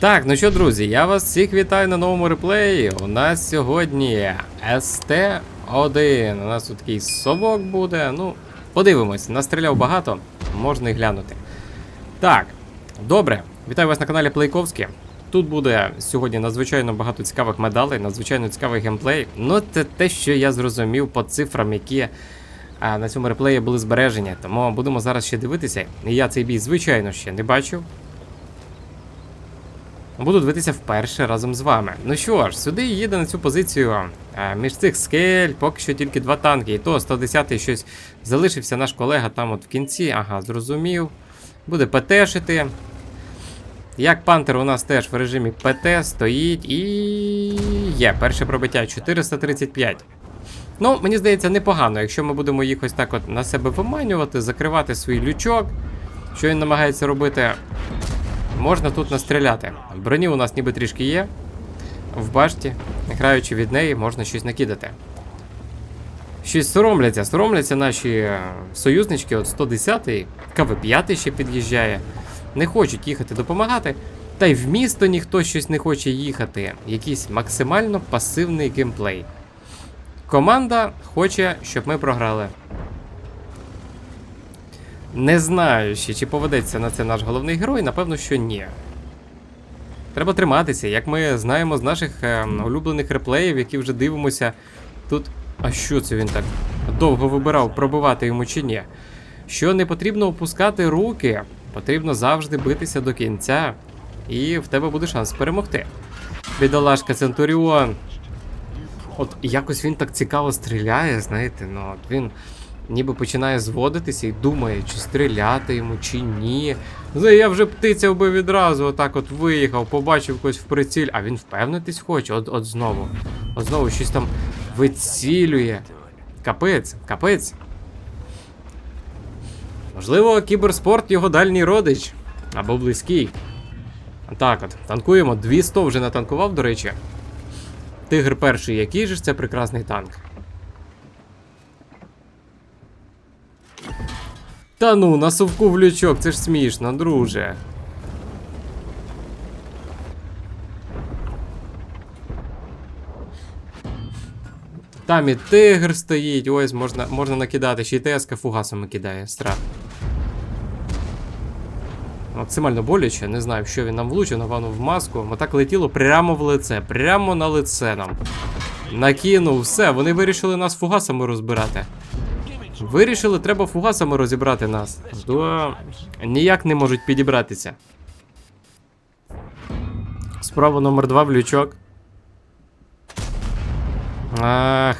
Так, ну що, друзі, я вас всіх вітаю на новому реплеї. У нас сьогодні СТ-1. У нас тут такий совок буде. Ну, подивимось, настріляв багато, можна і глянути. Так, добре, вітаю вас на каналі Плейковський. Тут буде сьогодні надзвичайно багато цікавих медалей, надзвичайно цікавий геймплей. Ну, це те, що я зрозумів по цифрам, які а, на цьому реплеї були збережені. Тому будемо зараз ще дивитися. Я цей бій, звичайно, ще не бачив. Буду дивитися вперше разом з вами. Ну що ж, сюди їде на цю позицію між цих скель, поки що тільки два танки. І то 110-й щось залишився наш колега там от в кінці. Ага, зрозумів. Буде ПТшити. Як пантер у нас теж в режимі ПТ стоїть і є перше пробиття 435. Ну, мені здається, непогано, якщо ми будемо їх ось так от на себе виманювати, закривати свій лючок, що він намагається робити, можна тут настріляти. Броні у нас ніби трішки є. В башті, граючи від неї, можна щось накидати. Щось соромляться, соромляться наші е, союзнички, от 110-й, КВ-5 ще під'їжджає. Не хочуть їхати допомагати. Та й в місто ніхто щось не хоче їхати. Якийсь максимально пасивний геймплей. Команда хоче, щоб ми програли. Не знаю ще, чи поведеться на це наш головний герой, напевно, що ні. Треба триматися, як ми знаємо з наших е, улюблених реплеїв, які вже дивимося. Тут. А що це він так довго вибирав, пробивати йому чи ні? Що не потрібно опускати руки, потрібно завжди битися до кінця, і в тебе буде шанс перемогти. Бідолашка Центуріон. От якось він так цікаво стріляє, знаєте, ну от він ніби починає зводитися і думає, чи стріляти йому, чи ні. Ну, я вже птиця вбив відразу, отак от виїхав, побачив когось в приціль, а він впевнитись хоче, от, от знову. От знову щось там вицілює. Капець, капець. Можливо, кіберспорт його дальній родич. Або близький. Так от, танкуємо. 200 вже натанкував, до речі. Тигр перший, який же ж це прекрасний танк. Та ну, на совку в лючок, це ж смішно, друже. Там і тигр стоїть, ось можна, можна накидати, ще й ТСК фугасами кидає, страх. Максимально боляче, не знаю, що він нам влучив, напевно, в маску. Отак летіло прямо в лице, прямо на лице нам. Накинув, все, вони вирішили нас фугасами розбирати. Вирішили, треба фугасами розібрати нас. То ніяк не можуть підібратися. Справа номер два в лючок. Ах.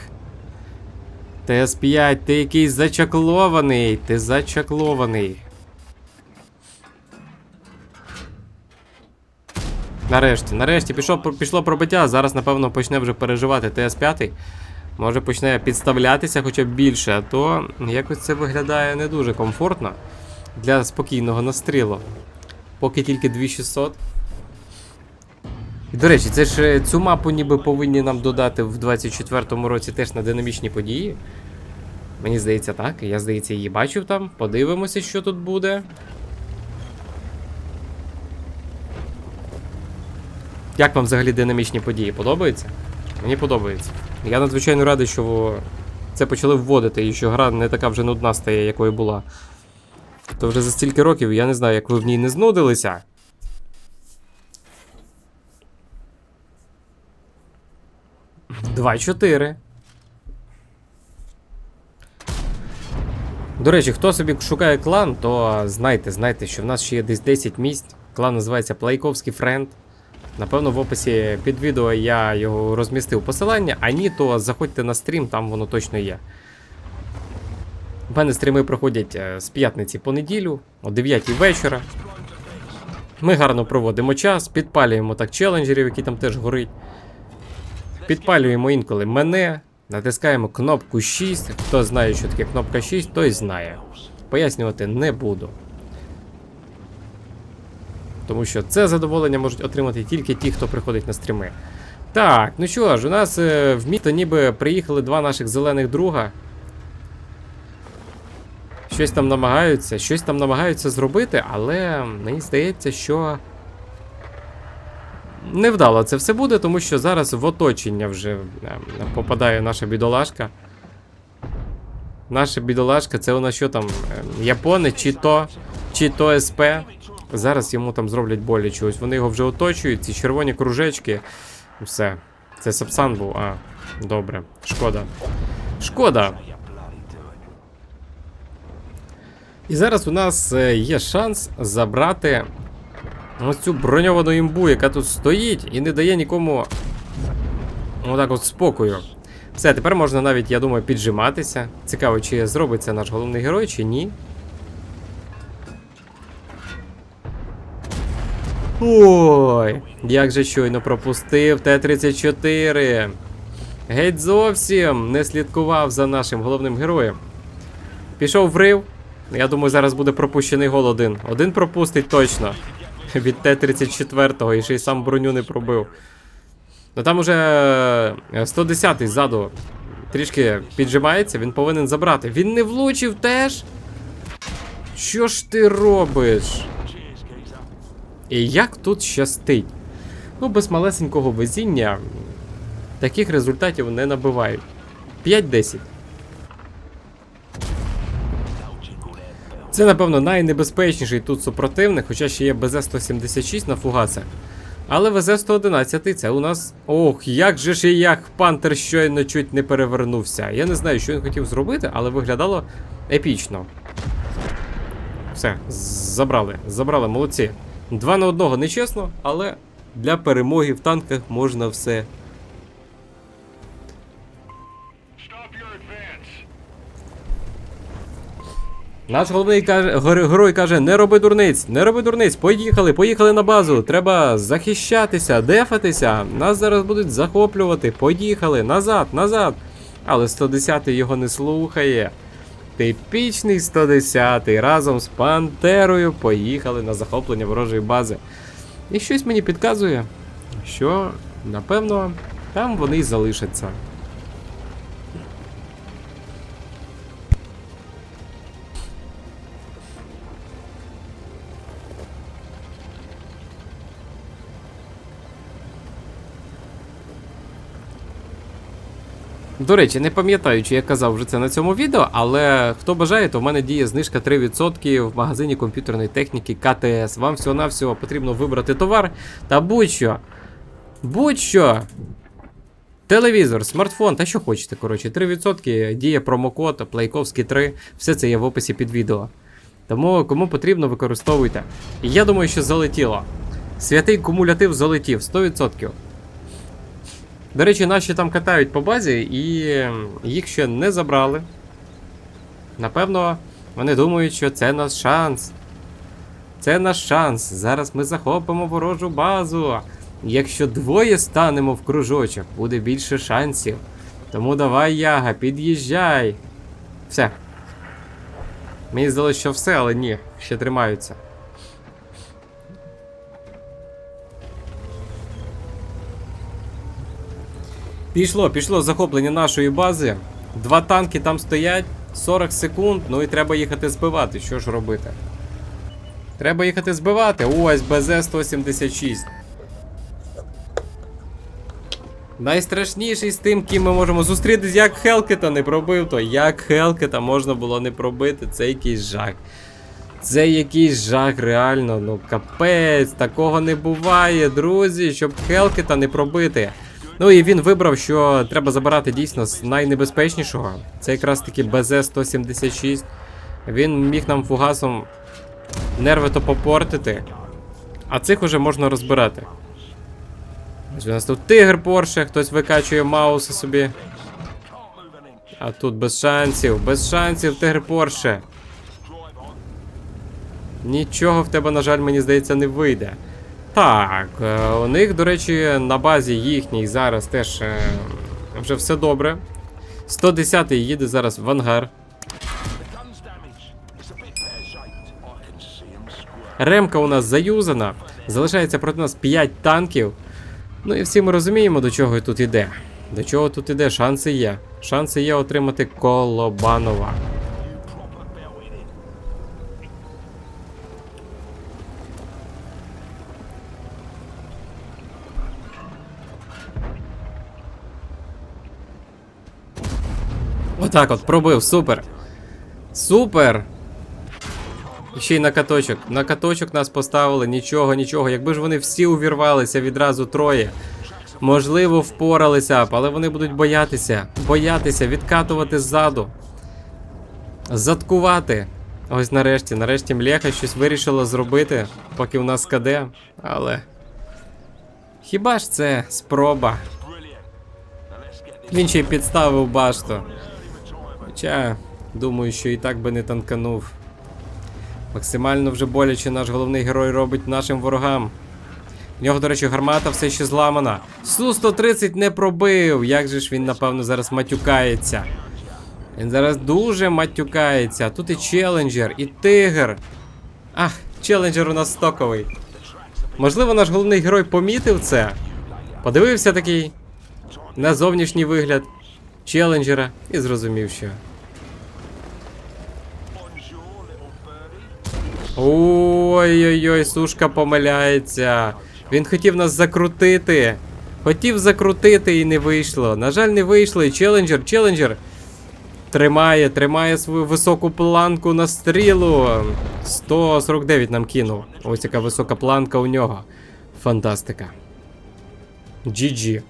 ТС-5, ти якийсь зачаклований. Ти зачаклований. Нарешті, нарешті пішло, пішло пробиття, зараз, напевно, почне вже переживати ТС-5. Може почне підставлятися хоча б більше, а то якось це виглядає не дуже комфортно для спокійного настрілу. Поки тільки 2600. І, до речі, це ж е, цю мапу ніби повинні нам додати в 24-му році теж на динамічні події. Мені здається, так. Я, здається, її бачив там. Подивимося, що тут буде. Як вам взагалі динамічні події? Подобається? Мені подобається. Я надзвичайно радий, що це почали вводити і що гра не така вже нудна стає, якою була. То вже за стільки років я не знаю, як ви в ній не знудилися. Два чотири. До речі, хто собі шукає клан, то знайте, знайте, що в нас ще є десь 10 місць. Клан називається Плейковський Френд. Напевно, в описі під відео я його розмістив посилання, а ні, то заходьте на стрім, там воно точно є. У мене стріми проходять е, з п'ятниці по неділю, о 9 вечора. Ми гарно проводимо час, підпалюємо так челенджерів, які там теж горить. Підпалюємо інколи мене, натискаємо кнопку 6. Хто знає, що таке кнопка 6, той знає. Пояснювати не буду. Тому що це задоволення можуть отримати тільки ті, хто приходить на стріми. Так, ну що ж, у нас е, в місто ніби приїхали два наших зелених друга. Щось там намагаються, щось там намагаються зробити, але мені здається, що невдало це все буде, тому що зараз в оточення вже е, попадає наша бідолашка. Наша бідолашка, це у нас що там? е, Японець, чи то, чи то СП. Зараз йому там зроблять боляче. Ось вони його вже оточують, ці червоні кружечки. Все. Це Сапсан був. А, добре. Шкода. Шкода. І зараз у нас е, є шанс забрати ось цю броньовану імбу, яка тут стоїть і не дає нікому отак от спокою. Все, тепер можна навіть, я думаю, піджиматися. Цікаво, чи зробить це наш головний герой, чи ні. Ой, як же щойно пропустив Т-34. Геть зовсім не слідкував за нашим головним героєм. Пішов врив. Я думаю, зараз буде пропущений гол один. Один пропустить точно. Від Т-34 і ще й сам броню не пробив. Ну там уже 110-й ззаду трішки піджимається, він повинен забрати. Він не влучив теж. Що ж ти робиш? І як тут щастить? Ну, без малесенького везіння таких результатів не набивають. 5-10. Це, напевно, найнебезпечніший тут супротивник, хоча ще є БЗ-176 на фугасах. Але ВЗ-111 це у нас. Ох, як же ж і як Пантер щойно чуть не перевернувся. Я не знаю, що він хотів зробити, але виглядало епічно. Все, забрали, забрали, молодці. Два на одного нечесно, але для перемоги в танках можна все. Наш головний каже, герой каже: не роби дурниць, не роби дурниць, поїхали, поїхали на базу. Треба захищатися, дефатися. Нас зараз будуть захоплювати. Поїхали, назад, назад. Але 110-й його не слухає. Типічний 110-й разом з Пантерою поїхали на захоплення ворожої бази. І щось мені підказує, що напевно там вони й залишаться. До речі, не пам'ятаю, чи я казав вже це на цьому відео, але хто бажає, то в мене діє знижка 3% в магазині комп'ютерної техніки КТС. Вам всього-навсього потрібно вибрати товар та будь-що. Будь-що. Телевізор, смартфон та що хочете, коротше, 3% діє промокод Плейковський 3. Все це є в описі під відео. Тому кому потрібно, використовуйте. І я думаю, що залетіло. Святий кумулятив залетів 100%. До речі, наші там катають по базі і їх ще не забрали. Напевно, вони думають, що це наш шанс. Це наш шанс. Зараз ми захопимо ворожу базу. Якщо двоє станемо в кружочок, буде більше шансів. Тому давай, Яга, під'їжджай. Все. Мені здалося, що все, але ні, ще тримаються. Пішло, пішло захоплення нашої бази. Два танки там стоять, 40 секунд, ну і треба їхати збивати. Що ж робити? Треба їхати збивати. Ось БЗ-176. Найстрашніший з тим, ким ми можемо зустрітись, як Хелкета не пробив, то як Хелкета можна було не пробити, це якийсь жах. Це якийсь жах, реально, ну капець, такого не буває, друзі, щоб Хелкета не пробити. Ну і він вибрав, що треба забирати дійсно з найнебезпечнішого. Це якраз таки БЗ-176. Він міг нам фугасом нерви то попортити. А цих уже можна розбирати. Ось у нас тут тигр Порше, хтось викачує Мауса собі. А тут без шансів, без шансів тигр Порше. Нічого в тебе, на жаль, мені здається, не вийде. Так, е, у них, до речі, на базі їхній зараз теж е, вже все добре. 110-й їде зараз в ангар. Ремка у нас заюзана. Залишається проти нас 5 танків. Ну і всі ми розуміємо, до чого тут іде. До чого тут іде? Шанси є. Шанси є отримати Колобанова. Отак от, пробив, супер. Супер! Ще й на каточок. На каточок нас поставили, нічого, нічого. Якби ж вони всі увірвалися відразу троє. Можливо, впоралися б, але вони будуть боятися. Боятися, відкатувати ззаду. Заткувати. Ось нарешті, нарешті Млеха щось вирішила зробити, поки у нас КД, але. Хіба ж це спроба? Він ще й підставив башту. Хоча, думаю, що і так би не танканув. Максимально вже боляче наш головний герой робить нашим ворогам. В нього, до речі, гармата все ще зламана. Су-130 не пробив. Як же ж він, напевно, зараз матюкається. Він зараз дуже матюкається. Тут і челенджер, і тигр. Ах, челенджер у нас стоковий. Можливо, наш головний герой помітив це. Подивився такий на зовнішній вигляд челенджера і зрозумів, що. Ой-ой-ой, сушка помиляється. Він хотів нас закрутити. Хотів закрутити і не вийшло. На жаль, не вийшло. І челенджер, челенджер. Тримає, тримає свою високу планку на стрілу. 149 нам кинув. Ось яка висока планка у нього. Фантастика. GG.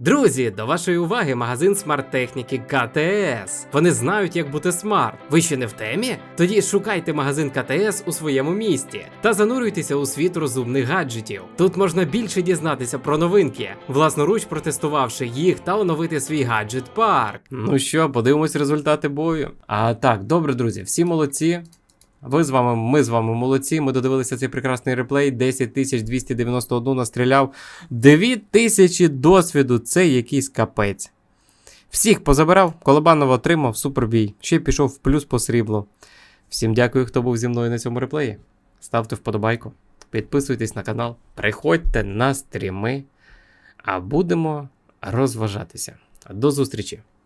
Друзі, до вашої уваги магазин смарт-техніки КТС. Вони знають, як бути смарт. Ви ще не в темі? Тоді шукайте магазин КТС у своєму місті та занурюйтеся у світ розумних гаджетів. Тут можна більше дізнатися про новинки, власноруч протестувавши їх та оновити свій гаджет парк. Ну що, подивимось результати бою. А так, добре, друзі, всі молодці. Ви з вами, ми з вами молодці. Ми додивилися цей прекрасний реплей. 10291 настріляв. 2000 досвіду. Це якийсь капець. Всіх позабирав, Колобанова отримав, супербій. Ще пішов в плюс по сріблу. Всім дякую, хто був зі мною на цьому реплеї. Ставте вподобайку, підписуйтесь на канал, приходьте на стріми, а будемо розважатися. До зустрічі!